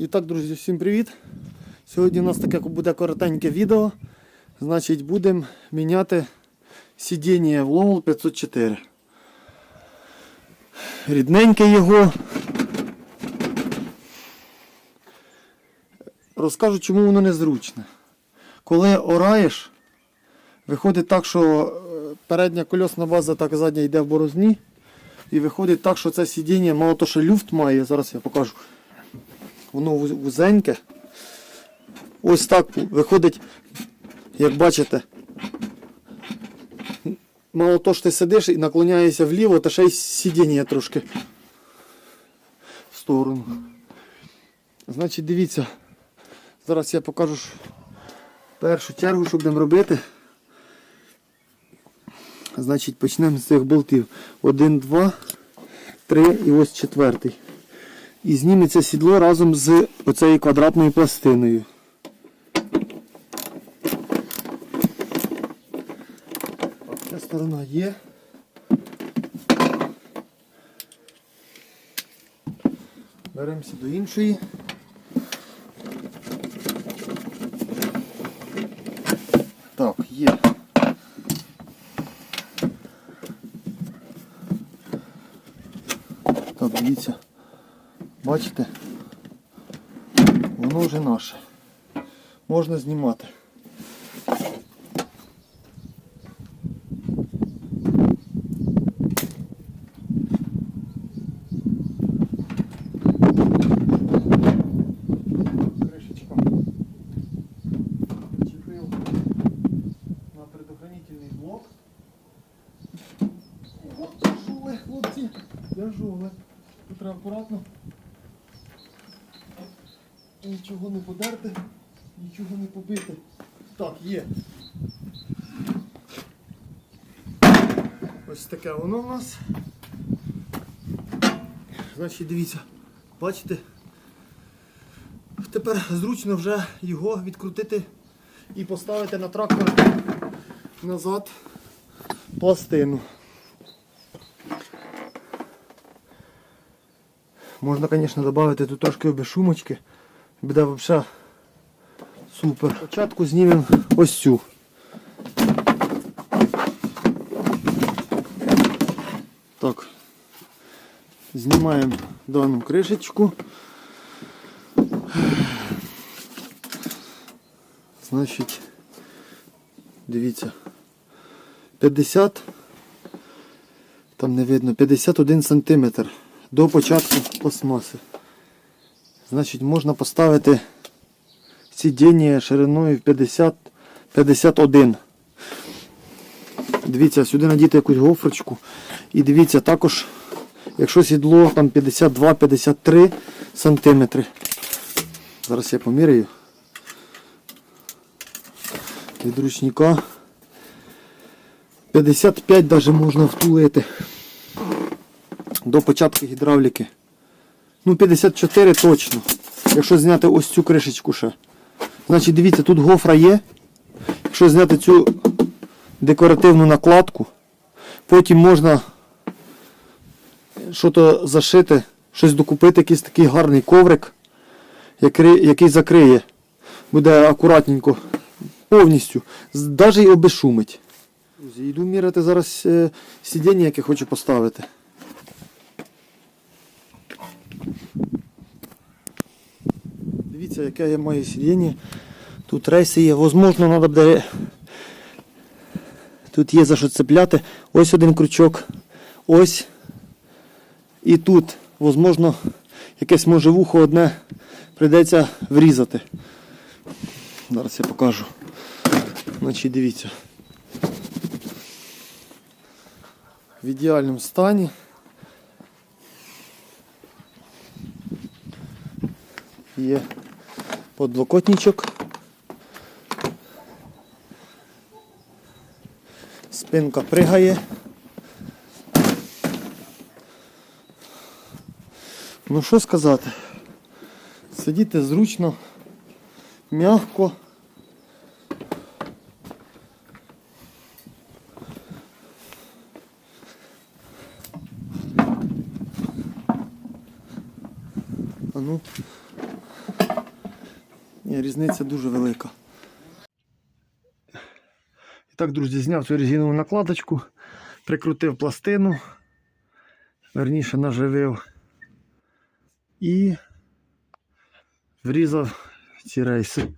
І так, друзі, всім привіт! Сьогодні у нас таке буде коротеньке відео. Значить, будемо міняти сидіння в Lowell 504. Рідненьке його. Розкажу, чому воно незручне. Коли ораєш, виходить так, що е, передня кольосна база, так задня йде в борозні. І виходить так, що це сидіння, мало то, що люфт має, зараз я покажу. Воно вузеньке. Ось так виходить, як бачите. Мало то, що ти сидиш і наклоняєшся вліво, та ще й сидіння трошки в сторону. Значить, дивіться. Зараз я покажу першу чергу, що будемо робити. Значить, почнемо з цих болтів. Один, два, три і ось четвертий. І зніметься сідло разом з оцею квадратною пластиною. Ця сторона є. Беремося до іншої. Так, є. Так, дивіться. Бачите? Воно вже наше. Можна знімати. Нічого не побити. Так, є. Ось таке воно в нас. Значить, дивіться, бачите? Тепер зручно вже його відкрутити і поставити на трактор назад пластину. Можна, звісно, додати тут трошки безшумочки. Буде взагалі супер. Спочатку знімемо ось цю. Так. Знімаємо дану кришечку. Значить, дивіться. 50, там не видно, 51 сантиметр до початку пластмаси. Значить, можна поставити сидіння шириною в 50, 51. Дивіться, сюди надіти якусь гофрочку. І дивіться, також, якщо сідло там 52-53 сантиметри. Зараз я поміряю. Від ручника. 55 навіть можна втулити до початку гідравліки. Ну, 54 точно. Якщо зняти ось цю кришечку ще. Значить, дивіться, тут гофра є. Якщо зняти цю декоративну накладку, потім можна щось зашити, щось докупити, якийсь такий гарний коврик, який, закриє. Буде акуратненько, повністю. Навіть. Друзі, йду міряти зараз е, сидіння, яке хочу поставити. Дивіться, яке є моє сидіння. Тут рейси є. Возможно, треба буде. Тут є за що цепляти. Ось один крючок. Ось. І тут, возможно, якесь може вухо одне прийдеться врізати. Зараз я покажу. Значить, дивіться. В ідеальному стані. Є подлокотничок. Спинка пригає. Ну що сказати? Сидіти зручно, м'яко. А ну, Ні, різниця дуже велика. І так, друзі, зняв цю резинову накладочку, прикрутив пластину, верніше наживив і врізав ці рейси.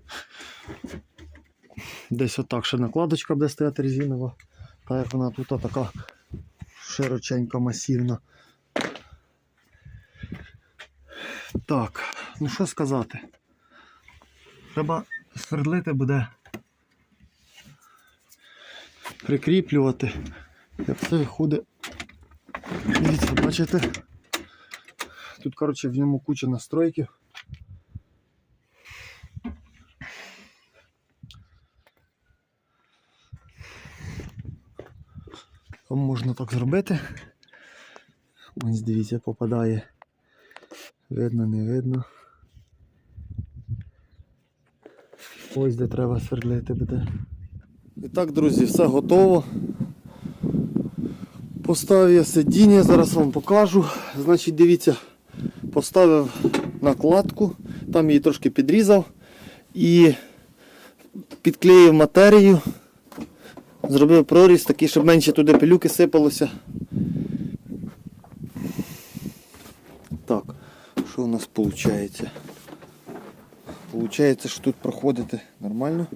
Десь отак ще накладочка буде стояти резинова. Так як вона тут така широченька, масивна. Так, ну що сказати? Треба свердлити буде. Прикріплювати. Як все виходить. Дивіться, бачите? Тут, коротше, в ньому куча настройків. Там можна так зробити. Ось дивіться, попадає. Видно, не видно. Ось де треба свердлити буде. І так, друзі, все готово. Поставив я сидіння, зараз вам покажу. Значить, дивіться, поставив накладку, там її трошки підрізав і підклеїв матерію. Зробив проріз такий, щоб менше туди пилюки сипалося. Так, що у нас виходить? Получається, що тут проходити нормально.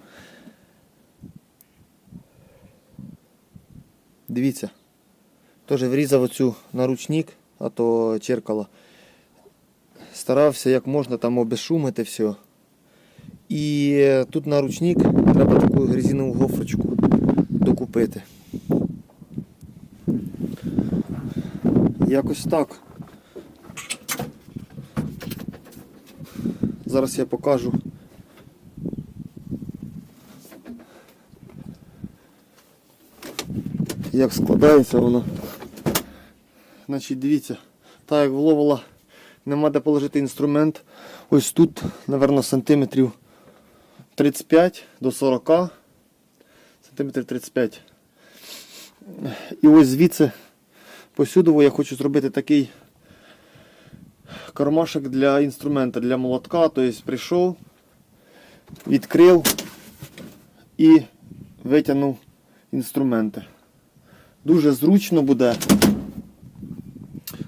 Дивіться. Теж врізав оцю наручник, а то черкало. Старався як можна там обезшумити все. І тут наручник треба таку резинову гофрочку докупити. Якось так. Зараз я покажу. Як складається воно. Значить, дивіться, так як вловила, нема де положити інструмент. Ось тут, напевно, сантиметрів 35 до 40 сантиметрів 35. І ось звідси посюдово я хочу зробити такий кармашок для інструмента, для молотка. Тобто прийшов, відкрив і витягнув інструменти. Дуже зручно буде.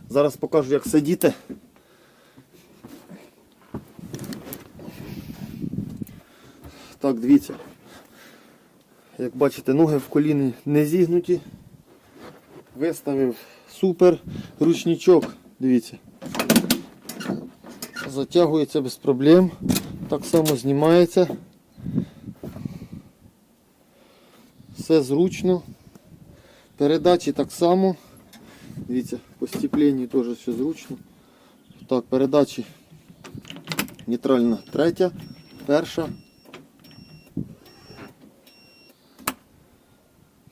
Зараз покажу, як сидіти. Так, дивіться. Як бачите, ноги в коліні не зігнуті. Виставив супер ручничок. Дивіться. Затягується без проблем. Так само знімається. Все зручно. Передачі так само. Дивіться, по степленню теж все зручно. Так, передачі нейтральна третя, перша.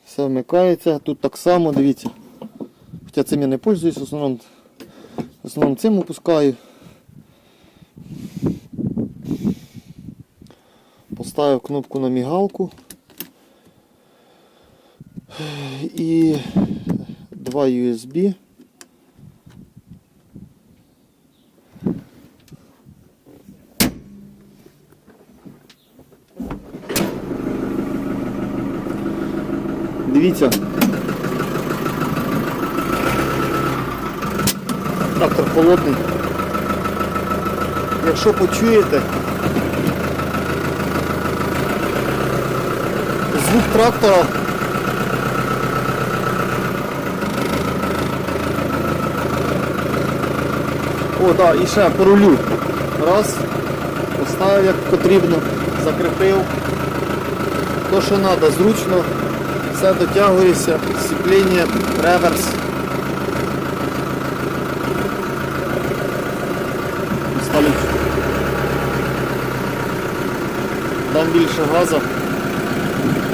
Все вмикається. Тут так само, дивіться. Хоча цим я не пользуюсь, в основному, в основному цим опускаю. Поставив кнопку на мігалку. І два USB. Дивіться. Трактор холодний. Якщо почуєте звук трактора О, так, да, і ще по рулю. Раз, поставив як потрібно, закріпив. То, що треба, зручно, все дотягується, сцеплення, реверс. Дам більше газу.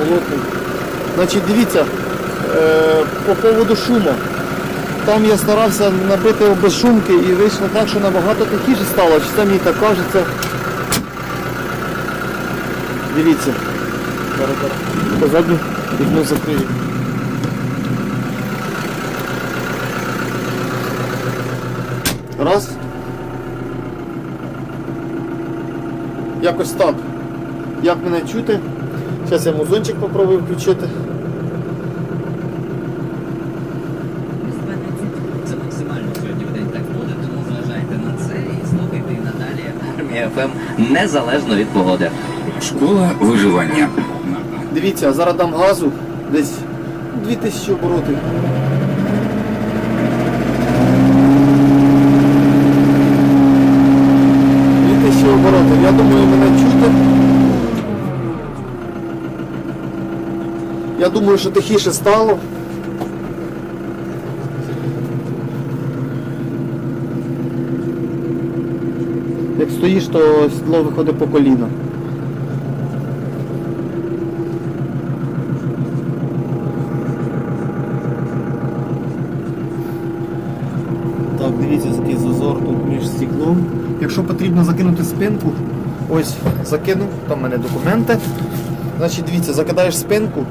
Холодний. Значить, дивіться, е, по поводу шуму. Там я старався набити безшумки і вийшло так, що набагато тихіше стало, чи це мені так кажеться. Дивіться. Позаду вікно закрию. Раз. Якось так. Як мене чути? Зараз я музончик попробую включити. Це максимально сьогодні в день так буде, тому зважайте на це і слухайте і надалі армія ФМ незалежно від погоди. Школа виживання. Дивіться, я зараз дам газу десь 2000 оборотів. Дві тисячі оборотів. Я думаю, мене чути. Я думаю, що тихіше стало. Як стоїш, то сідло виходить по коліна. Так, дивіться, який зазор тут між стеклом. Якщо потрібно закинути спинку, ось закинув, там в мене документи. Значить, дивіться, закидаєш спинку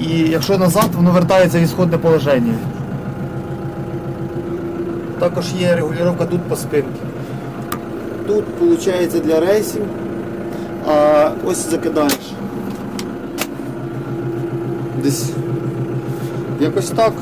і якщо назад, воно вертається в ісходне положення. Також є регулювання тут по спинці. Тут виходить для рейсів, а ось закидаєш. Десь якось так.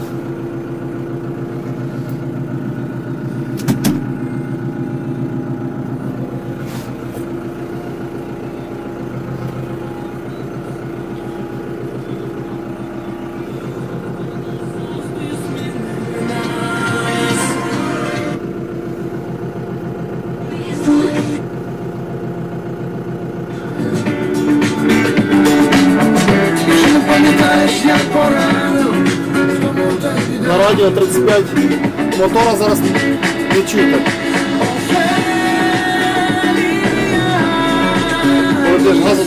Радіо 35 мотора зараз не чути. Коли ти ж газу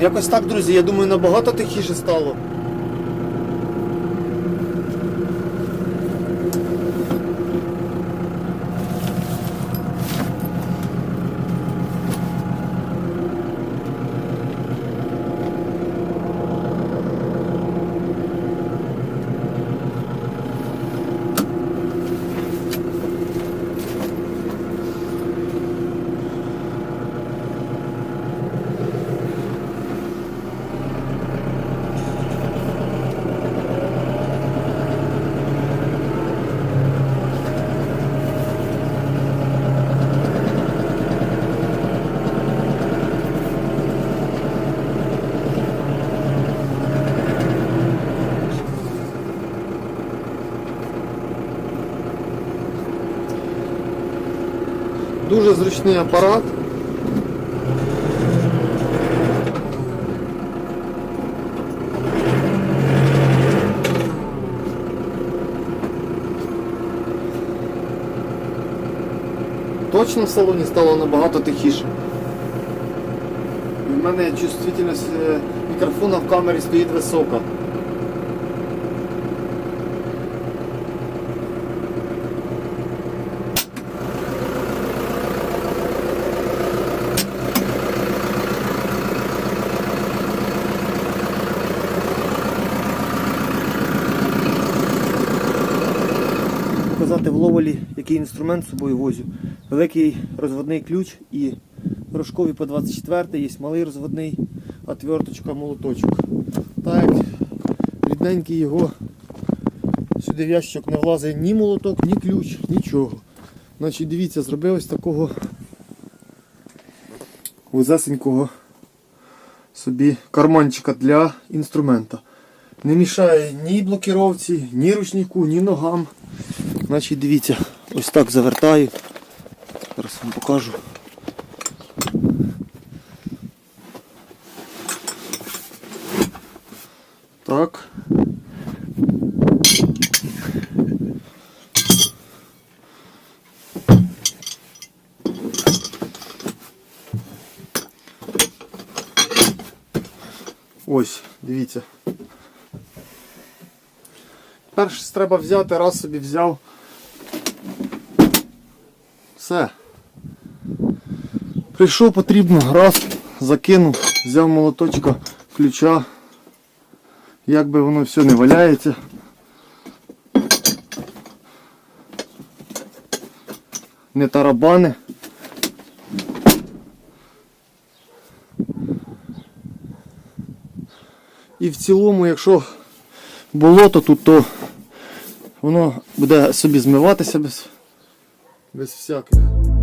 Якось так, друзі, я думаю, набагато тихіше стало. Дуже зручний апарат. Точно в салоні стало набагато тихіше. У мене чувствительність е, мікрофона в камері стоїть висока. Показати в ловолі, який інструмент з собою возю. Великий розводний ключ і рожковий по 24 є малий розводний, отверточка, молоточок. Так, рідненький його сюди в ящик не влазить ні молоток, ні ключ, нічого. Значить, дивіться, зробив ось такого вузесенького собі карманчика для інструмента. Не мішає ні блокіровці, ні ручнику, ні ногам. Значить, дивіться, ось так завертаю. Зараз вам покажу. Так. Ось, дивіться. Перш треба взяти, раз собі взяв. Все. Прийшов потрібно, раз, закинув, взяв молоточка, ключа. Як би воно все не валяється. Не тарабани. І в цілому, якщо болото тут, то воно буде собі змиватися без, без всяких.